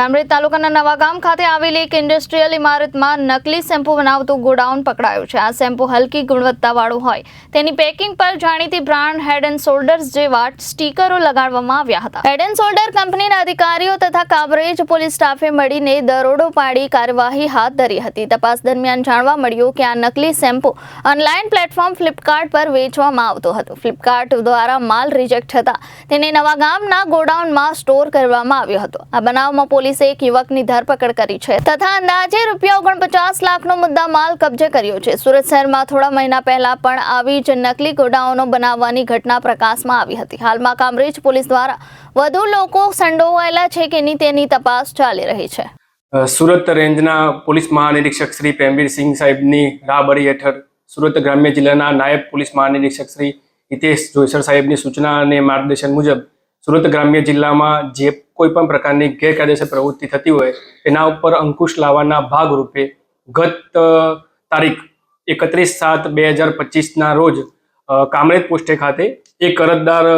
કામરેજ તાલુકાના નવાગામ ખાતે આવેલી એક ઇન્ડસ્ટ્રીયલ ઇમારતમાં નકલી શેમ્પુ બનાવતું ગોડાઉન પકડાયું છે. આ શેમ્પુ હલકી ગુણવત્તાવાળું હોય. તેની પેકિંગ પર જાણીતી બ્રાન્ડ હેડ એન્ડ શોલ્ડર્સ જેવા સ્ટીકરો લગાડવામાં આવ્યા હતા. હેડ એન્ડ શોલ્ડર કંપનીના અધિકારીઓ તથા કામરેજ પોલીસ સ્ટાફે મળીને દરોડો પાડી કાર્યવાહી હાથ ધરી હતી. તપાસ દરમિયાન જાણવા મળ્યું કે આ નકલી શેમ્પુ ઓનલાઈન પ્લેટફોર્મ ફ્લિપકાર્ટ પર વેચવામાં આવતો હતો. ફ્લિપકાર્ટ દ્વારા માલ રિજેક્ટ હતા તેને નવાગામના ગોડાઉનમાં સ્ટોર કરવામાં આવ્યો હતો. આ બનાવમાં પોલીસે એક યુવકની ધરપકડ કરી છે તથા અંદાજે રૂપિયા ઓગણપચાસ લાખનો મુદ્દા માલ કબજે કર્યો છે. સુરત શહેરમાં થોડા મહિના પહેલા પણ આવી જ નકલી ગોડાઓનો બનાવવાની ઘટના પ્રકાશમાં આવી હતી. હાલમાં કામરેજ પોલીસ દ્વારા વધુ લોકો સંડોવાયેલા છે કે નહીં તેની તપાસ ચાલી રહી છે. સુરત રેન્જના પોલીસ મહાનિરીક્ષક શ્રી પ્રેમવીરસિંહ સાહેબની રાહબરી હેઠળ સુરત ગ્રામ્ય જિલ્લાના નાયબ પોલીસ મહાનિરીક્ષક શ્રી હિતેશ જોઈસર સાહેબની સૂચના અને માર્ગદર્શન મુજબ સુરત ગ્રામ્ય જિલ્લામાં જે કોઈ પણ પ્રકારની ગેરકાયદેસર પ્રવૃત્તિ થતી હોય, તેના ઉપર અંકુશ લાવવાના ભાગરૂપે ગત તારીખ એકત્રીસ સાત બે હજાર પચીસના રોજ કામરેજ પોસ્ટે ખાતે એક અરજદાર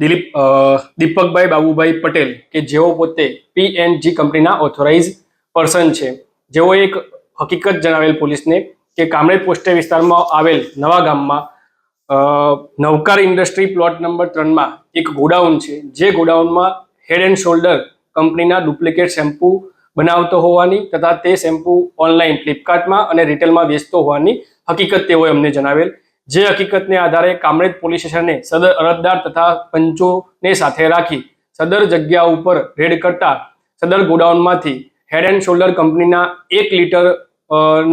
દિલીપ દીપકભાઈ બાબુભાઈ પટેલ કે જેઓ પોતે પીએનજી કંપનીના ઓથોરાઇઝ પર્સન છે. જેઓ એક હકીકત જણાવેલ પોલીસને કે કામરેજ પોસ્ટે વિસ્તારમાં આવેલ નવા ગામમાં નવકાર ઇન્ડસ્ટ્રી પ્લોટ નંબર ત્રણમાં એક ગોડાઉન છે. જે ગોડાઉનમાં હેડ એન્ડ શોલ્ડર કંપનીના ડુપ્લિકેટ શેમ્પુ બનાવતો હોવાની તથા તે શેમ્પુ ઓનલાઈન ફ્લિપકાર્ટમાં અને રિટેલમાં વેચતો હોવાની હકીકત તેઓએ અમને જણાવેલ. જે હકીકતને આધારે કામરેજ પોલીસ સ્ટેશને સદર અરજદાર તથા પંચોને સાથે રાખી સદર જગ્યા ઉપર રેડ કરતા સદર ગોડાઉનમાંથી હેડ એન્ડ શોલ્ડર કંપનીના એક લીટર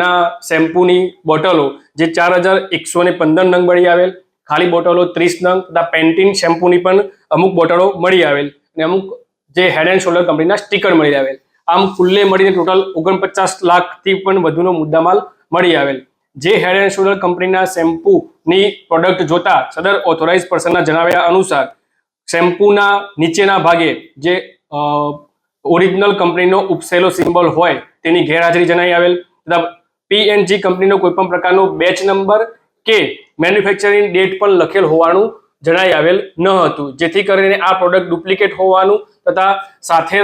ના શેમ્પૂની બોટલો જે ચાર હજાર એકસો ને પંદર નંગ મળી આવેલ, ખાલી બોટલો ત્રીસ નંગ, તથા પેન્ટીન શેમ્પૂની પણ અમુક બોટલો મળી આવેલ અને અમુક જે હેડ એન્ડ શોલ્ડર કંપનીના સ્ટીકર મળી આવેલ. આમ કુલ્લે મળીને ટોટલ ઓગણપચાસ લાખથી પણ વધુનો મુદ્દામાલ મળી આવેલ. જે હેડ એન્ડ શોલ્ડર કંપનીના શેમ્પૂની પ્રોડક્ટ જોતા સદર ઓથોરાઇઝ પર્સનના જણાવ્યા અનુસાર, શેમ્પૂના નીચેના ભાગે જે ઓરિજિનલ કંપનીનો ઉપસેલો સિમ્બોલ હોય તેની ગેરહાજરી જણાઈ આવેલ. તથા પીએનજી કંપનીનો કોઈ પણ પ્રકારનો બેચ નંબર કે મેન્યુફેક્ચરિંગ ડેટ પણ લખેલ હોવાનું જણાઈ આવેલ ન હતું. જેથી કરીને આ પ્રોડક્ટ ડુપ્લિકેટ હોવાનું તથા સાથે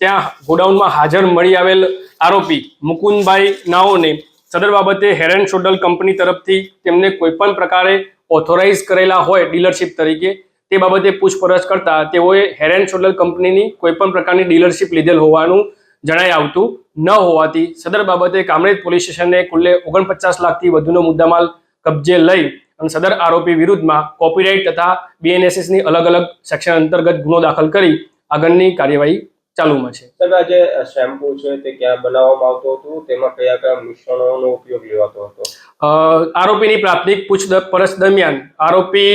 ત્યાં ગોડાઉનમાં હાજર મળી આવેલ આરોપી મુકુંદભાઈ નાઓને સદર બાબતે હેર એન્ડ શોલ્ડર કંપની તરફથી તેમને કોઈ પણ પ્રકારે ઓથોરાઇઝ કરેલા હોય ડીલરશિપ તરીકે તે બાબતે પૂછપરછ કરતા તેઓએ હેર એન્ડ શોલ્ડર કંપનીની કોઈ પણ પ્રકારની ડીલરશિપ લીધેલ હોવાનું જણાઈ આવતું ન હોવાથી સદર બાબતે કામરેજ પોલીસ સ્ટેશને કુલ્લે ઓગણપચાસ લાખથી વધુનો મુદ્દામાલ કબજે લઈ અને સદર આરોપી વિરુદ્ધમાં કોપીરાઇટ તથા બીએનએસએસની અલગ અલગ સેક્શન અંતર્ગત ગુનો દાખલ કરી આગળની કાર્યવાહી ચાલુમાં છે. સર આ જે શેમ્પુ છે તે ક્યાં બનાવવામાં આવતું હતું? તેમાં કયા કયા મિશ્રણોનો ઉપયોગ લેવાતો હતો? આરોપીની પ્રાથમિક પૂછપરછ દરમિયાન આરોપી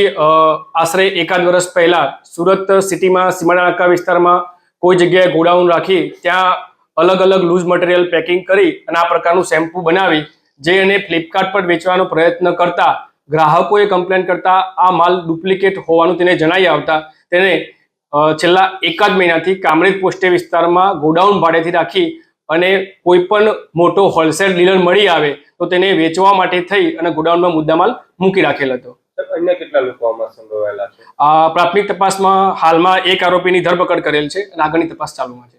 આશરે એકાદ વર્ષ પહેલા સુરત સિટીમાં સીમાડા નાકા વિસ્તારમાં કોઈ જગ્યાએ ગોડાઉન રાખી ત્યાં અલગ અલગ લૂઝ મટીરિયલ પેકિંગ કરી અને આ પ્રકારનું શેમ્પુ બનાવી જે એને ફ્લિપકાર્ટ પર વેચવાનો પ્રયત્ન કરતા ગ્રાહકોએ કમ્પ્લેન કરતા આ માલ ડુપ્લિકેટ હોવાનું તેને જણાવી આવતા તેને છેલ્લા એકાદ મહિનાથી કામરેજ પોસ્ટે વિસ્તારમાં ગોડાઉન ભાડેથી રાખી અને કોઈ પણ મોટો હોલસેલ ડીલર મળી આવે તો તેને વેચવા માટે થઈ અને ગોડાઉનમાં મુદ્દામાલ મૂકી રાખેલ હતો. અન્ય કેટલા લોકો આમાં સંડોવાયેલા છે? પ્રાથમિક તપાસમાં હાલમાં એક આરોપીની ધરપકડ કરેલ છે અને આગળની તપાસ ચાલુમાં છે.